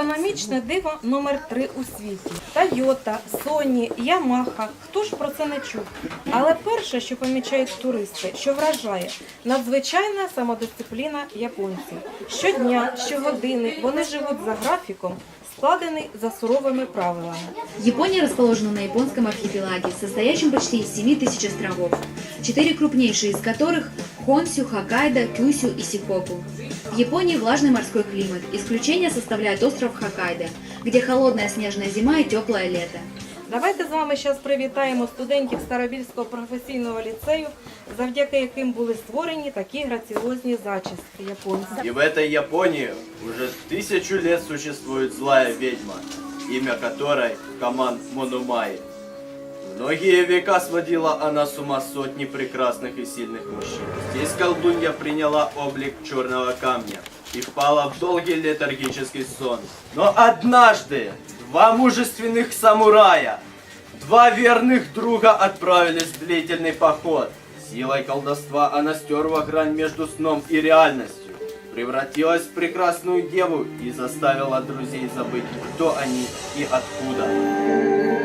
Економічне диво номер 3 у світі. Тойота, Соні, Ямаха. Хто ж про це не чув? Але перше, що помічають туристи, що вражає, надзвичайна самодисципліна японців. Щодня, щогодини вони живуть за графіком, складений за суровими правилами. Япония расположена на японском архипелаге, состоящем почти из 7 тысяч островов, четыре крупнейшие из которых – Хонсю, Хоккайдо, Кюсю и Сикоку. В Японии влажный морской климат, исключение составляет остров Хоккайдо, где холодная снежная зима и теплое лето. Давайте з вами зараз привітаємо студентів Старобільського професійного ліцею, завдяки яким були створені такі граціозні зачіски японців. И в этой Японии уже тысячу лет существует злая ведьма, имя которой Каман Монумай. Многие века сводила она с ума сотни прекрасных и сильных мужчин. Здесь колдунья приняла облик черного камня и впала в долгий летаргический сон. Но однажды два мужественных самурая, два верных друга отправились в длительный поход. Силой колдовства она стерла грань между сном и реальностью, превратилась в прекрасную деву и заставила друзей забыть, кто они и откуда.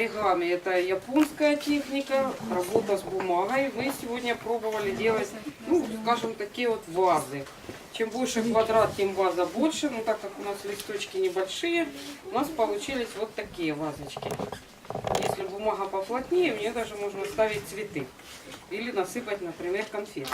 Оригами, это японская техника, работа с бумагой. Мы сегодня пробовали делать, ну, скажем, такие вот вазы. Чем больше квадрат, тем ваза больше. Но так как у нас листочки небольшие, у нас получились вот такие вазочки. Если бумага поплотнее, в нее даже можно ставить цветы. Или насыпать, например, конфеты.